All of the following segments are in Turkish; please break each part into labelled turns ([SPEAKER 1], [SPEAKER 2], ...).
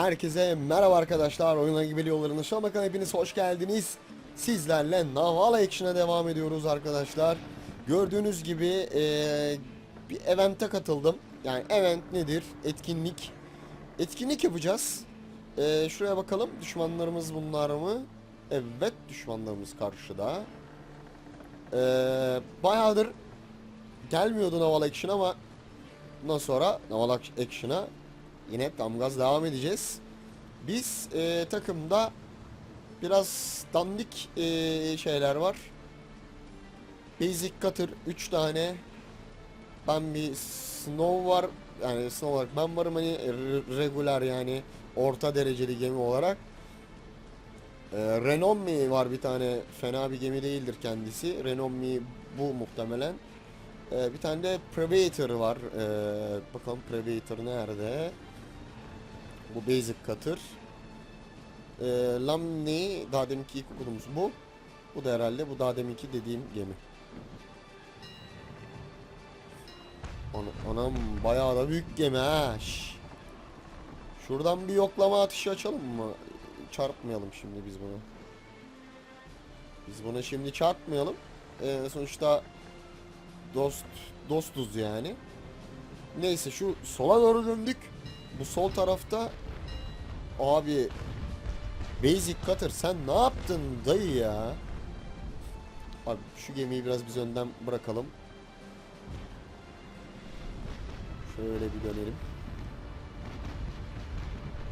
[SPEAKER 1] Herkese merhaba arkadaşlar. Oyunla gibi yollarının şu an bakın hepiniz hoş geldiniz. Sizlerle Naval Action'a devam ediyoruz arkadaşlar. Gördüğünüz gibi eee, bir event'e katıldım. Yani event nedir? Etkinlik. Etkinlik yapacağız. Eee, şuraya bakalım. Düşmanlarımız bunlar mı? Evet düşmanlarımız karşıda. Eee bayağıdır gelmiyordu Naval Action ama bundan sonra Naval Action'a yine tam gaz devam edeceğiz. Biz e, takımda biraz dandik e, şeyler var. Basic Cutter 3 tane. Ben bir Snow var. Yani Snow olarak ben varım hani re- regular yani orta dereceli gemi olarak. E, Renomme var bir tane fena bir gemi değildir kendisi. Renomme bu muhtemelen. E, bir tane de Predator var. E, bakalım Predator nerede? Bu basic cutter. Ee, Lamni daha deminki ilk okuduğumuz bu. Bu da herhalde bu daha deminki dediğim gemi. Ana- Anam bayağı da büyük gemi ha. Şuradan bir yoklama atışı açalım mı? Çarpmayalım şimdi biz bunu. Biz buna şimdi çarpmayalım. Ee, sonuçta dost dostuz yani. Neyse şu sola doğru döndük. Bu sol tarafta abi Basic Cutter sen ne yaptın dayı ya? Abi şu gemiyi biraz biz önden bırakalım. Şöyle bir dönelim.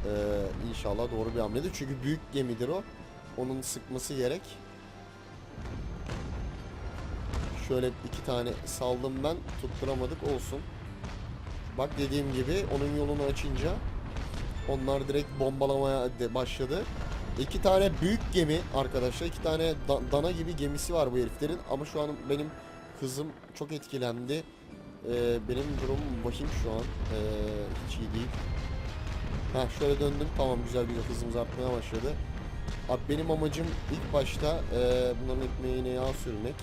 [SPEAKER 1] Ee, inşallah doğru bir hamledir. Çünkü büyük gemidir o. Onun sıkması gerek. Şöyle iki tane saldım ben. Tutturamadık olsun. Bak dediğim gibi onun yolunu açınca onlar direkt bombalamaya başladı. İki tane büyük gemi arkadaşlar. iki tane da- dana gibi gemisi var bu heriflerin. Ama şu an benim kızım çok etkilendi. Ee, benim durum vahim şu an. Ee, hiç iyi değil. Ha şöyle döndüm. Tamam güzel güzel hızımız artmaya başladı. Abi benim amacım ilk başta e, bunların ekmeğine yağ sürmek.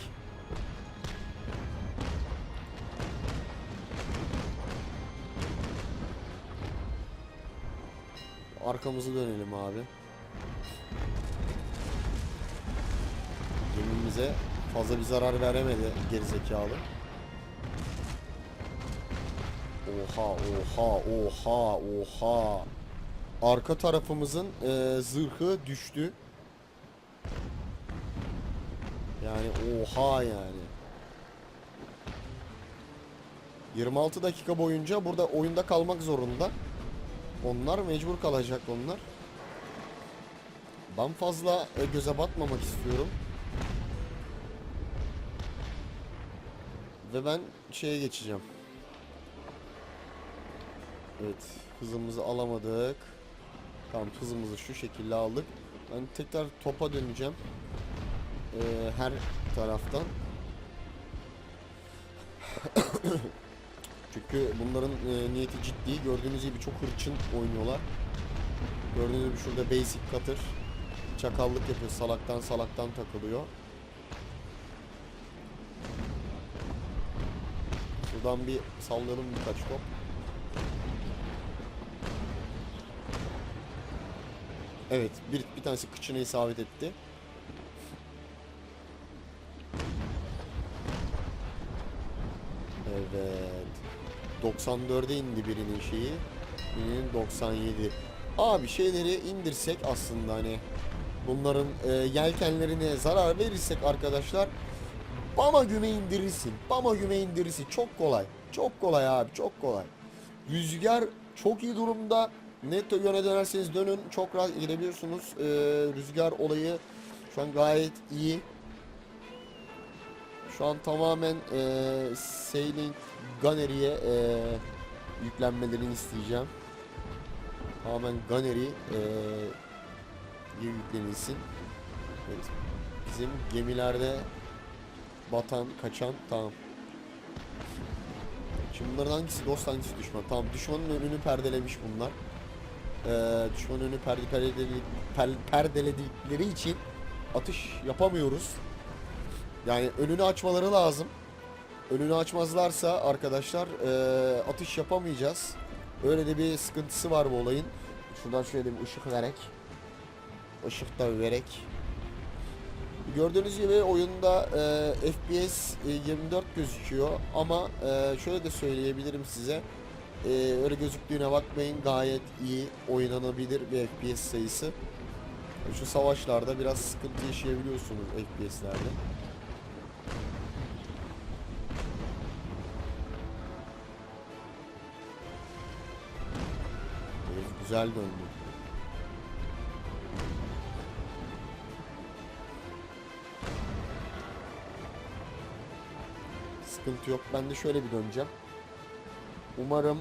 [SPEAKER 1] Arkamızı dönelim abi. Gemimize fazla bir zarar veremedi gerizekalı. Oha oha oha oha. Arka tarafımızın e, zırhı düştü. Yani oha yani. 26 dakika boyunca burada oyunda kalmak zorunda. Onlar mecbur kalacak onlar. Ben fazla e, göze batmamak istiyorum. Ve ben şeye geçeceğim. Evet, hızımızı alamadık. Tamam, hızımızı şu şekilde aldık. Ben tekrar topa döneceğim. Ee, her taraftan. Çünkü bunların e, niyeti ciddi. Gördüğünüz gibi çok hırçın oynuyorlar. Gördüğünüz gibi şurada basic cutter. Çakallık yapıyor. Salaktan salaktan takılıyor. Şuradan bir sallayalım birkaç top. Evet, bir, bir tanesi kıçına isabet etti. 94'e indi birinin şeyi. Birinin 97. Abi şeyleri indirsek aslında hani bunların e, yelkenlerine zarar verirsek arkadaşlar Bama güme indirirsin. Bama güme indirirsin. Çok kolay. Çok kolay abi. Çok kolay. Rüzgar çok iyi durumda. Net yöne dönerseniz dönün. Çok rahat gidebiliyorsunuz. Ee, rüzgar olayı şu an gayet iyi. Şu an tamamen e, Sailing Gunnery'e e, yüklenmelerini isteyeceğim. Tamamen Gunnery e, yüklenilsin. Evet. Bizim gemilerde batan, kaçan tamam. Şimdi bunların hangisi dost hangisi düşman? Tamam düşmanın önünü perdelemiş bunlar. Ee, düşmanın önünü perde, perdele, per- perdeledikleri için atış yapamıyoruz. Yani önünü açmaları lazım. Önünü açmazlarsa arkadaşlar ee, atış yapamayacağız. Öyle de bir sıkıntısı var bu olayın. Şuradan şöyle bir ışık vererek. Işık da vererek. Gördüğünüz gibi oyunda e, FPS e, 24 gözüküyor ama e, şöyle de söyleyebilirim size. E, öyle gözüktüğüne bakmayın gayet iyi oynanabilir bir FPS sayısı. Şu savaşlarda biraz sıkıntı yaşayabiliyorsunuz FPS'lerde. Güzel döndü. Sıkıntı yok. Ben de şöyle bir döneceğim. Umarım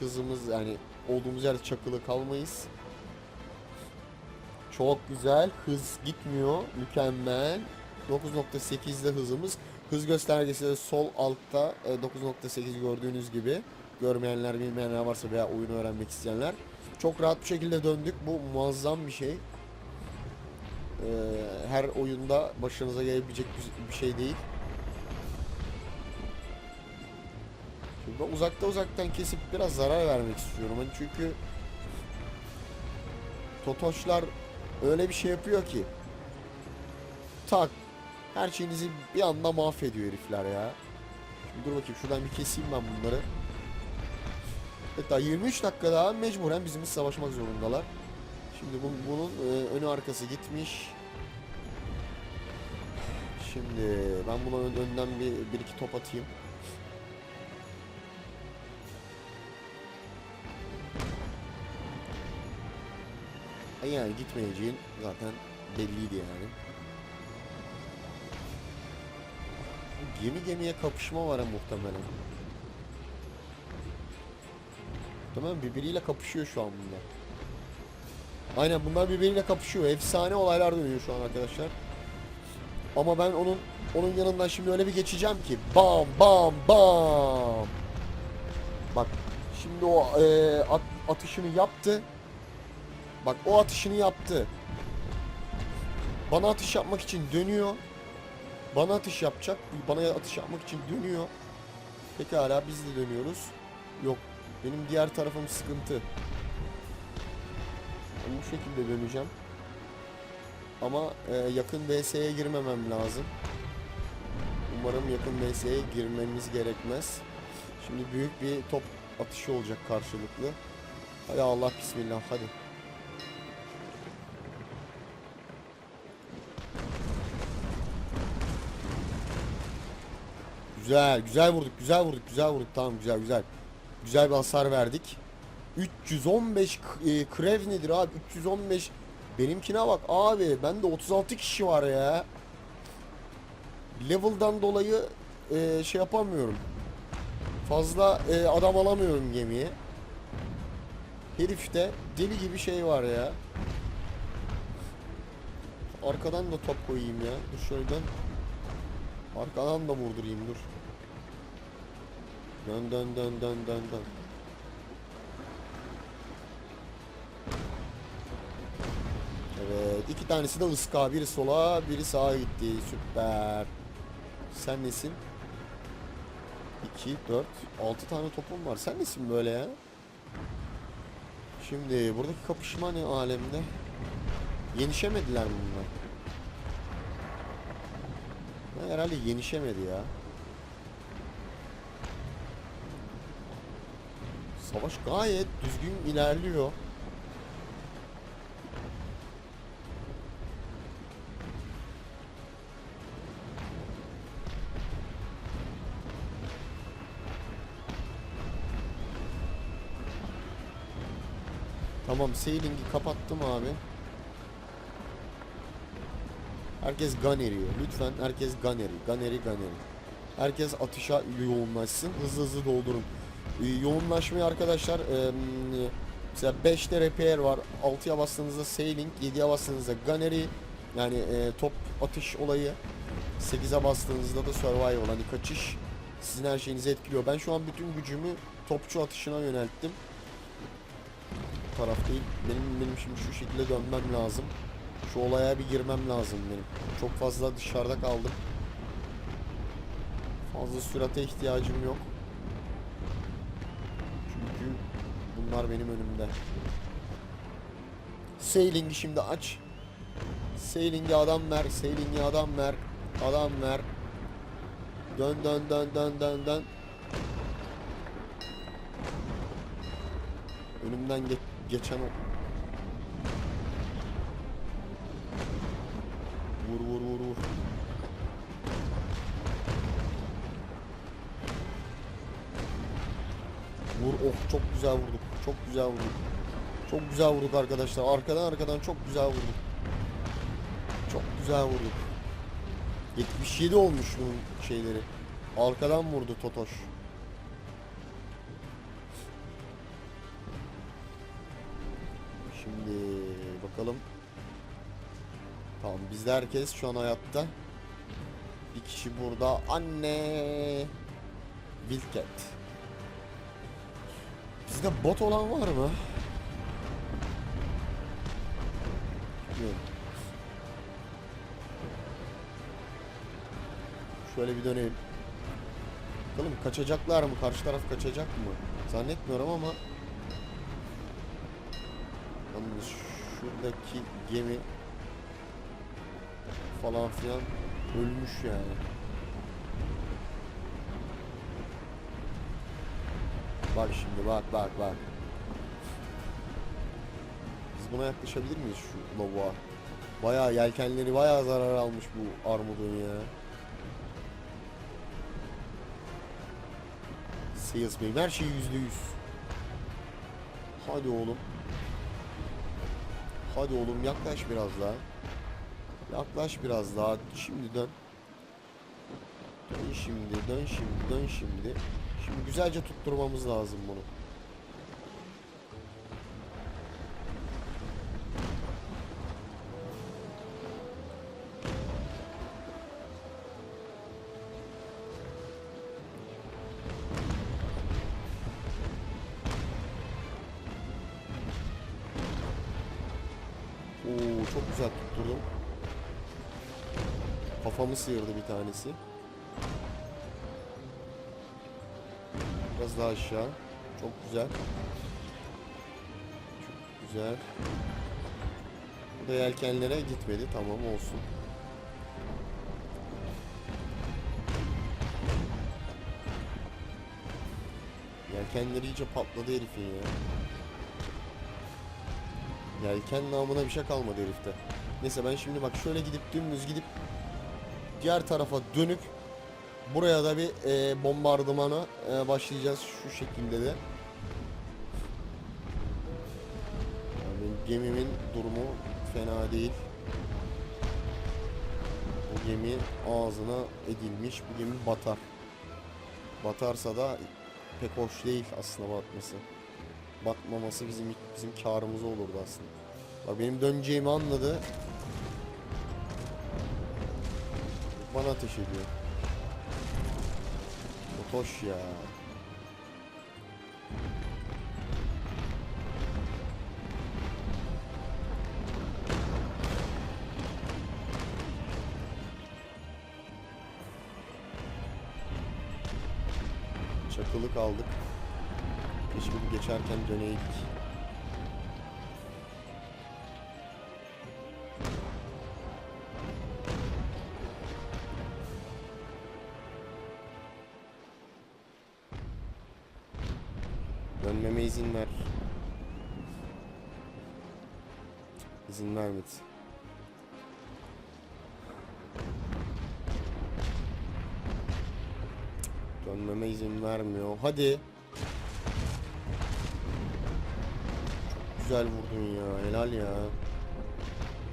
[SPEAKER 1] hızımız yani olduğumuz yerde çakılı kalmayız. Çok güzel. Hız gitmiyor. Mükemmel. 9.8'de hızımız. Hız göstergesi de sol altta e, 9.8 gördüğünüz gibi. Görmeyenler bilmeyenler varsa veya oyunu öğrenmek isteyenler. Çok rahat bir şekilde döndük. Bu muazzam bir şey. Ee, her oyunda başınıza gelebilecek bir- şey değil. Şimdi uzakta uzaktan kesip biraz zarar vermek istiyorum. Hani çünkü Totoşlar öyle bir şey yapıyor ki tak her şeyinizi bir anda mahvediyor herifler ya. Şimdi dur bakayım şuradan bir keseyim ben bunları. Daha 23 dakika daha mecburen bizimle savaşmak zorundalar. Şimdi bu, bunun e, önü arkası gitmiş. Şimdi ben buna ön- önden bir, bir iki top atayım. E Yani gitmeyeceğin zaten belliydi yani. Gemi gemiye kapışma var muhtemelen. Muhtemelen birbiriyle kapışıyor şu an bunlar. Aynen bunlar birbiriyle kapışıyor. Efsane olaylar dönüyor şu an arkadaşlar. Ama ben onun onun yanından şimdi öyle bir geçeceğim ki bam bam bam. Bak şimdi o e, at- atışını yaptı. Bak o atışını yaptı. Bana atış yapmak için dönüyor. Bana atış yapacak. Bana atış yapmak için dönüyor. Pekala biz de dönüyoruz. Yok. Benim diğer tarafım sıkıntı. Ben bu şekilde döneceğim. Ama e, yakın VS'ye girmemem lazım. Umarım yakın VS'ye girmemiz gerekmez. Şimdi büyük bir top atışı olacak karşılıklı. Hadi Allah bismillah hadi. Güzel, güzel vurduk, güzel vurduk, güzel vurduk. Tamam, güzel, güzel. Güzel bir hasar verdik. 315 k- e, krev nedir abi? 315 benimkine bak abi. Bende 36 kişi var ya. Level'dan dolayı e, şey yapamıyorum. Fazla e, adam alamıyorum gemiye. Herifte deli gibi şey var ya. Arkadan da top koyayım ya. Dur şöyle. Arkadan da vurdurayım dur. Dön dön dön dön dön dön. Evet iki tanesi de ıska. Biri sola biri sağa gitti. Süper. Sen nesin? 2, 4, 6 tane topum var. Sen nesin böyle ya? Şimdi buradaki kapışma ne alemde? Yenişemediler mi bunlar? Ha, herhalde yenişemedi ya. Savaş gayet düzgün ilerliyor. Tamam sailing'i kapattım abi. Herkes gun eriyor. Lütfen herkes gun eri. Gun eri gun eri. Herkes atışa yoğunlaşsın. Hızlı hızlı doldurun. Ee, yoğunlaşmayı arkadaşlar em, mesela 5'te repair var. 6'ya bastığınızda sailing, 7'ye bastığınızda gunnery yani e, top atış olayı 8'e bastığınızda da survival hani kaçış sizin her şeyinizi etkiliyor. Ben şu an bütün gücümü topçu atışına yönelttim. Bu taraf değil. Benim benim şimdi şu şekilde dönmem lazım. Şu olaya bir girmem lazım benim. Çok fazla dışarıda kaldım. Fazla sürate ihtiyacım yok. Çünkü bunlar benim önümde. Sailing'i şimdi aç. Sailing'e adam ver. Sailing'e adam ver. Adam ver. Dön dön dön dön dön dön. Önümden ge- geçen o. Vur vur vur vur. Vur oh çok güzel vurduk. Çok güzel vurduk. Çok güzel vurduk arkadaşlar. Arkadan arkadan çok güzel vurduk. Çok güzel vurduk. 77 olmuş bunun şeyleri. Arkadan vurdu Totoş. Şimdi bakalım. Tamam bizde herkes şu an hayatta. Bir kişi burada. Anne. Wildcat. Bizde bot olan var mı? Şöyle bir dönelim. Bakalım kaçacaklar mı? Karşı taraf kaçacak mı? Zannetmiyorum ama Yalnız şuradaki gemi falan filan ölmüş yani. Bak şimdi bak bak bak. Biz buna yaklaşabilir miyiz şu lavuğa? Bayağı yelkenleri bayağı zarar almış bu armudun ya. Sales Bey her şey yüzde yüz. Hadi oğlum. Hadi oğlum yaklaş biraz daha. Yaklaş biraz daha. Şimdi dön. Dön şimdi, dön şimdi, dön şimdi. Şimdi güzelce tutturmamız lazım bunu. Oo çok güzel tutturdum. Kafamı sıyırdı bir tanesi. Biraz daha aşağı. Çok güzel. Çok güzel. Bu da yelkenlere gitmedi. Tamam olsun. Yelkenleri iyice patladı herifin ya. Yelken namına bir şey kalmadı herifte. Neyse ben şimdi bak şöyle gidip dümdüz gidip diğer tarafa dönüp buraya da bir e, bombardımana e, başlayacağız şu şekilde de. Yani gemimin durumu fena değil. Bu gemi ağzına edilmiş. Bu gemi batar. Batarsa da pek hoş değil aslında batması batmaması bizim bizim karımıza olurdu aslında. Bak benim döneceğimi anladı. Bana ateş ediyor. Otoş ya. Çakılı kaldık. Keşke bir geçerken döneydik. Dönmeme izin ver. İzin vermedi. Dönmeme izin vermiyor. Hadi. güzel vurdun ya. Helal ya.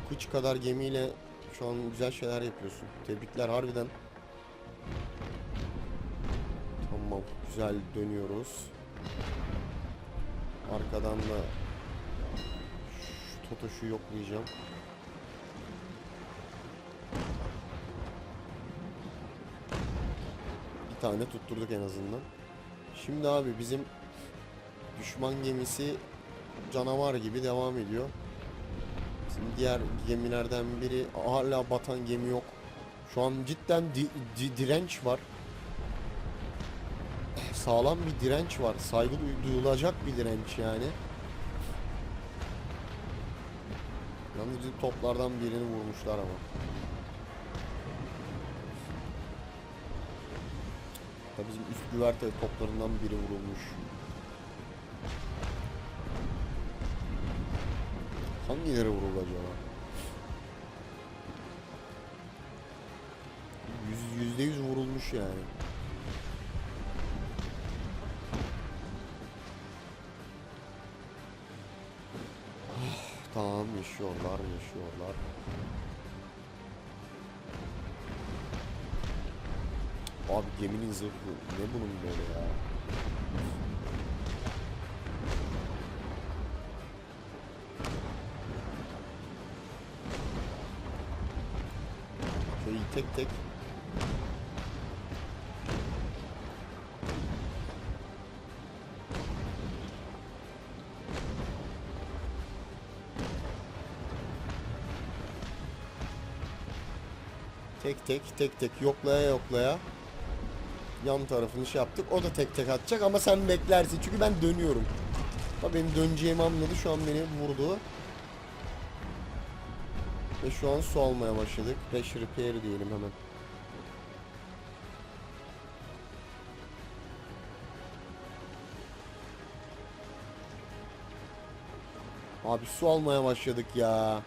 [SPEAKER 1] Kıç kadar gemiyle şu an güzel şeyler yapıyorsun. Tebrikler harbiden. Tamam. Güzel dönüyoruz. Arkadan da şu Totoş'u yoklayacağım. Bir tane tutturduk en azından. Şimdi abi bizim düşman gemisi canavar gibi devam ediyor. Bizim diğer gemilerden biri hala batan gemi yok. Şu an cidden di- di- direnç var. Sağlam bir direnç var. Saygı duy- duyulacak bir direnç yani. Yalnız bizim toplardan birini vurmuşlar ama. Ya bizim üst güverte toplarından biri vurulmuş. Hangileri vuruldu acaba? Yüz, yüzde yüz vurulmuş yani. Tamam yaşıyorlar yaşıyorlar. Abi geminin zırhı ne bunun böyle ya? Şöyle tek tek Tek tek tek tek yoklaya yoklaya yan tarafını şey yaptık. O da tek tek atacak ama sen beklersin çünkü ben dönüyorum. Tabii benim döneceğimi anladı. Şu an beni vurdu. Ve şu an su almaya başladık. 5 repair diyelim hemen. Abi su almaya başladık ya.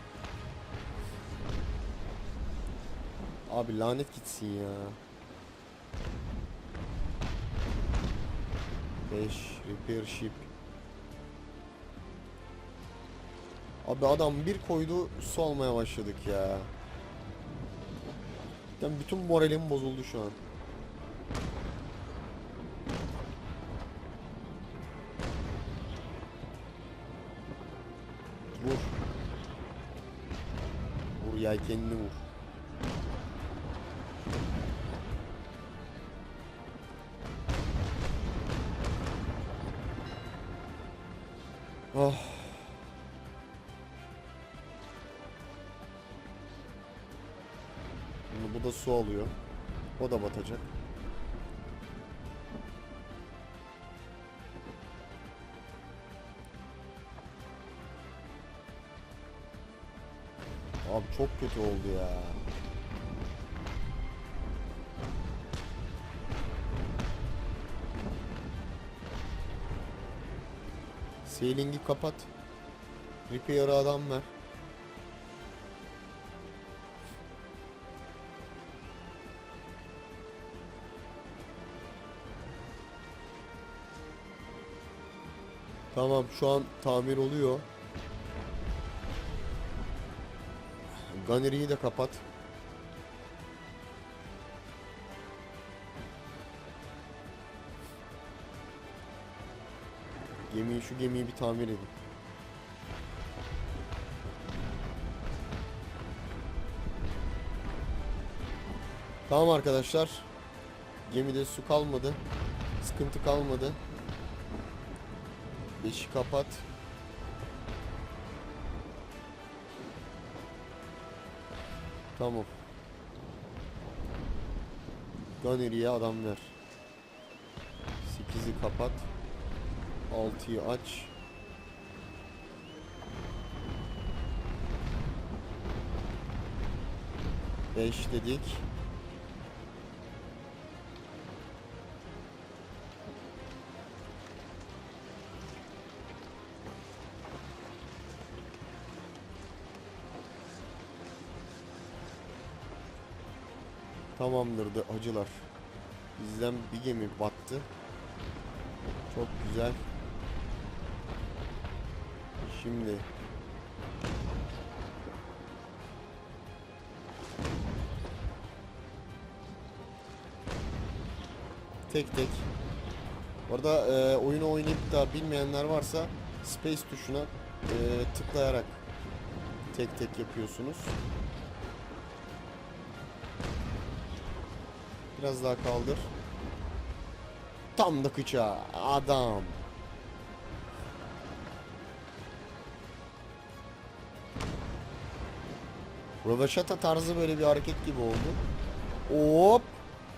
[SPEAKER 1] Abi lanet gitsin ya. 5 repair ship. Abi adam bir koydu su almaya başladık ya. Yani bütün moralim bozuldu şu an. Vur. Vur yelkenini vur. Su alıyor. O da batacak. Abi çok kötü oldu ya. Sailing'i kapat. Repair'a adam ver. Tamam şu an tamir oluyor. Gunnery'i de kapat. Gemiyi şu gemiyi bir tamir edin. Tamam arkadaşlar. Gemide su kalmadı. Sıkıntı kalmadı. Beşi kapat. Tamam. Gunnery'e adam ver. 8'i kapat. 6'yı aç. Beş dedik. Tamamdır da acılar. Bizden bir gemi battı. Çok güzel. Şimdi tek tek. Orada e, oyunu oynayıp da bilmeyenler varsa space tuşuna e, tıklayarak tek tek yapıyorsunuz. Biraz daha kaldır. Tam da kıça adam. Röveşata tarzı böyle bir hareket gibi oldu. Hop.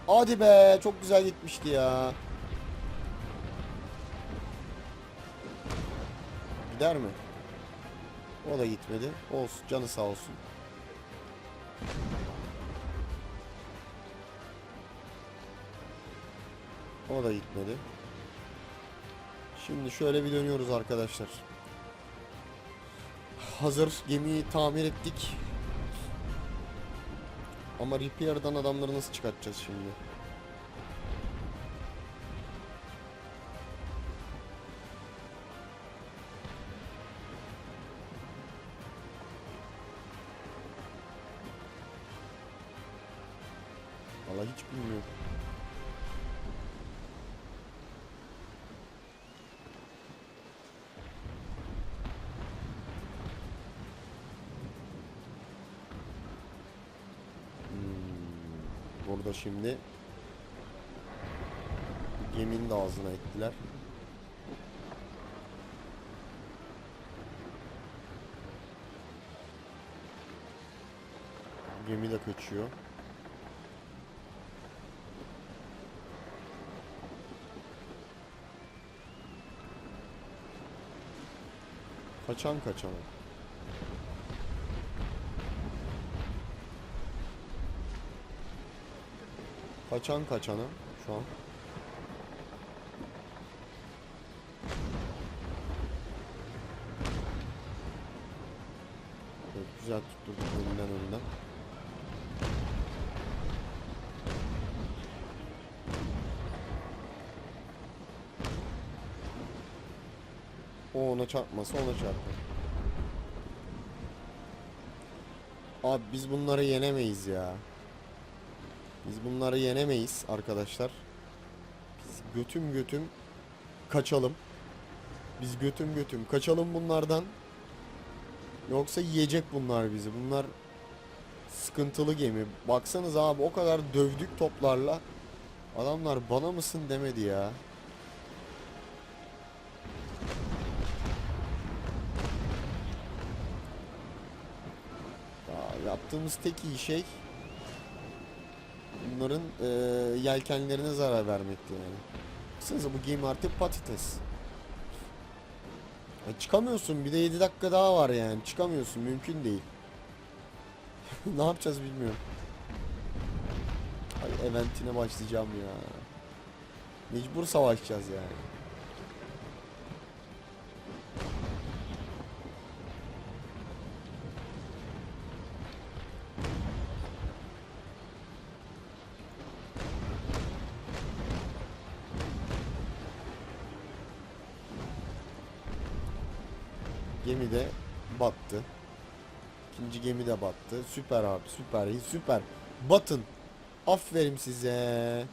[SPEAKER 1] Hadi be çok güzel gitmişti ya. Gider mi? O da gitmedi. Olsun canı sağ olsun. O da gitmedi. Şimdi şöyle bir dönüyoruz arkadaşlar. Hazır gemiyi tamir ettik. Ama repair'dan adamları nasıl çıkartacağız şimdi? Şimdi geminin de ağzına ettiler. Gemi de kaçıyor. Kaçan kaçan. Kaçan kaçana şu an. Evet, güzel tutturduk önden önden. O ona çarpmasa ona çarpar. Abi biz bunları yenemeyiz ya. Biz bunları yenemeyiz arkadaşlar. Biz götüm götüm kaçalım. Biz götüm götüm kaçalım bunlardan. Yoksa yiyecek bunlar bizi. Bunlar sıkıntılı gemi. Baksanız abi o kadar dövdük toplarla. Adamlar bana mısın demedi ya. Ya yaptığımız tek iyi şey bunların eee, yelkenlerine zarar vermekti yani. Baksanıza bu gemi artık patates. Ya çıkamıyorsun bir de 7 dakika daha var yani çıkamıyorsun mümkün değil. ne yapacağız bilmiyorum. Ay eventine başlayacağım ya. Mecbur savaşacağız yani. Gemi de battı. İkinci gemi de battı. Süper abi süper iyi süper. Batın. Aferin size.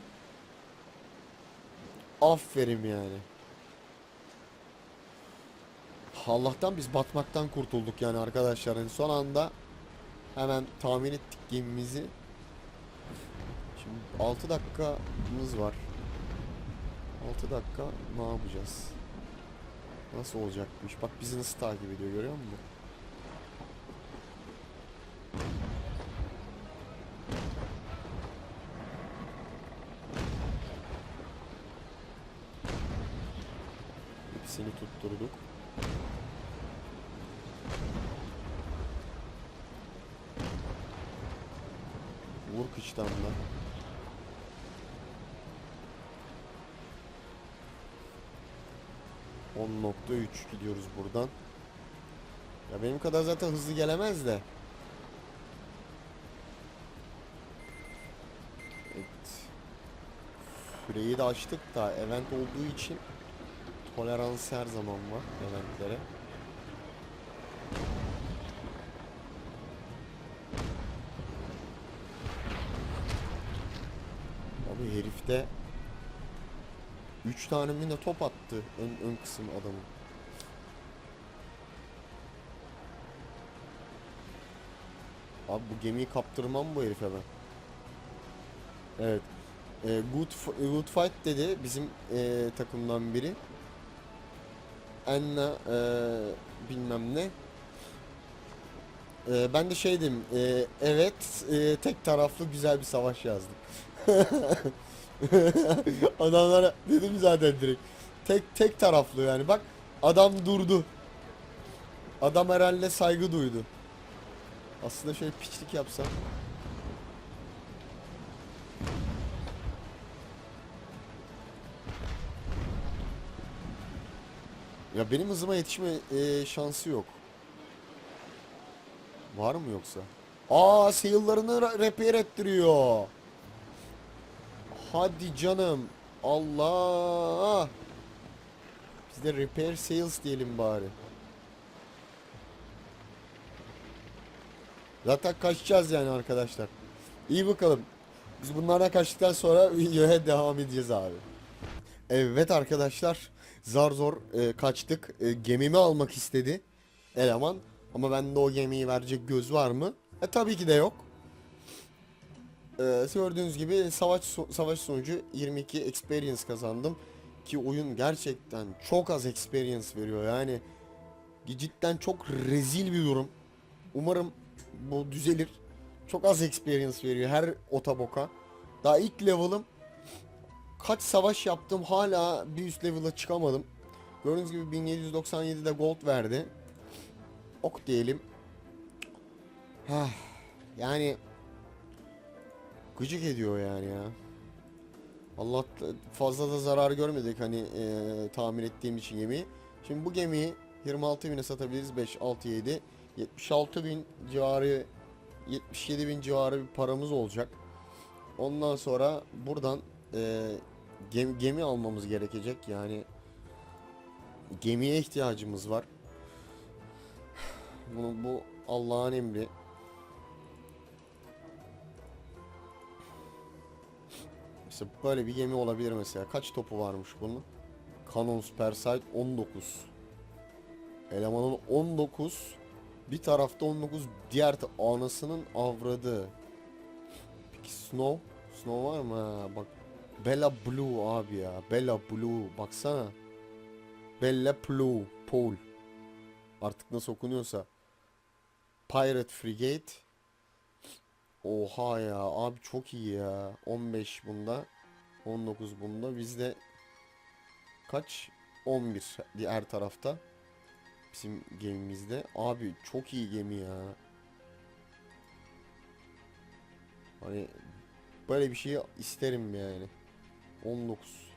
[SPEAKER 1] Aferin yani. Allah'tan biz batmaktan kurtulduk yani arkadaşlar. Son anda hemen tahmin ettik gemimizi. Şimdi 6 dakikamız var. 6 dakika ne yapacağız? Nasıl olacakmış? Bak bizi nasıl takip ediyor görüyor musun? Hepsini tutturduk. Vur kıçtanla. %10.3 gidiyoruz buradan. Ya benim kadar zaten hızlı gelemez de. Evet. Süreyi de açtık da event olduğu için tolerans her zaman var eventlere. 3 tane mi ne top attı ön, ön kısım adamın. Abi bu gemiyi kaptırmam bu herife ben. Evet. Ee, good, good fight dedi bizim ee, takımdan biri. Enna ee, bilmem ne. Ee, ben de şey dedim. ee, evet ee, tek taraflı güzel bir savaş yazdım. Adamlara dedim zaten direkt. Tek tek taraflı yani bak adam durdu. Adam herhalde saygı duydu. Aslında şöyle piçlik yapsam. Ya benim hızıma yetişme e, şansı yok. Var mı yoksa? Aa ra- repair ettiriyor. Hadi canım. Allah. Biz de repair sales diyelim bari. Zaten kaçacağız yani arkadaşlar. İyi bakalım. Biz bunlardan kaçtıktan sonra videoya devam edeceğiz abi. Evet arkadaşlar. Zar zor e, kaçtık. E, gemimi almak istedi eleman. Ama bende o gemiyi verecek göz var mı? E tabii ki de yok. E, gördüğünüz gibi savaş savaş sonucu 22 experience kazandım. Ki oyun gerçekten çok az experience veriyor yani. Cidden çok rezil bir durum. Umarım bu düzelir. Çok az experience veriyor her otoboka. Daha ilk level'ım kaç savaş yaptım hala bir üst level'a çıkamadım. Gördüğünüz gibi 1797'de gold verdi. Ok diyelim. Hah, yani gıcık ediyor yani ya. Allah fazla da zarar görmedik hani eee, tamir ettiğim için gemiyi. Şimdi bu gemiyi 26 bine satabiliriz 5 6 7 76 bin civarı 77 bin civarı bir paramız olacak. Ondan sonra buradan eee, gemi, gemi almamız gerekecek yani gemiye ihtiyacımız var. Bunu bu Allah'ın emri. İşte böyle bir gemi olabilir mesela. Kaç topu varmış bunun? Canons per side 19. Elemanın 19. Bir tarafta 19, diğer anasının avradı. Peki Snow? Snow var mı? Ha, bak. Bella Blue abi ya. Bella Blue. Baksana. Bella Blue. Paul. Artık nasıl okunuyorsa. Pirate Frigate. Oha ya. Abi çok iyi ya. 15 bunda. 19 bunda. Bizde kaç? 11 diğer tarafta. Bizim gemimizde. Abi çok iyi gemi ya. Hani böyle bir şeyi isterim yani. 19.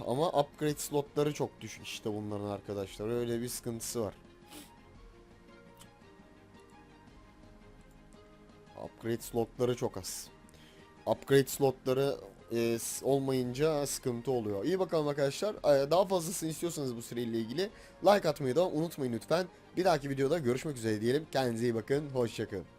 [SPEAKER 1] Ama upgrade slotları çok düşük işte bunların arkadaşlar. Öyle bir sıkıntısı var. Upgrade slotları çok az. Upgrade slotları e, olmayınca sıkıntı oluyor. İyi bakalım arkadaşlar. E, Daha fazlasını istiyorsanız bu seriyle ilgili like atmayı da unutmayın lütfen. Bir dahaki videoda görüşmek üzere diyelim. Kendinize iyi bakın. Hoşçakalın.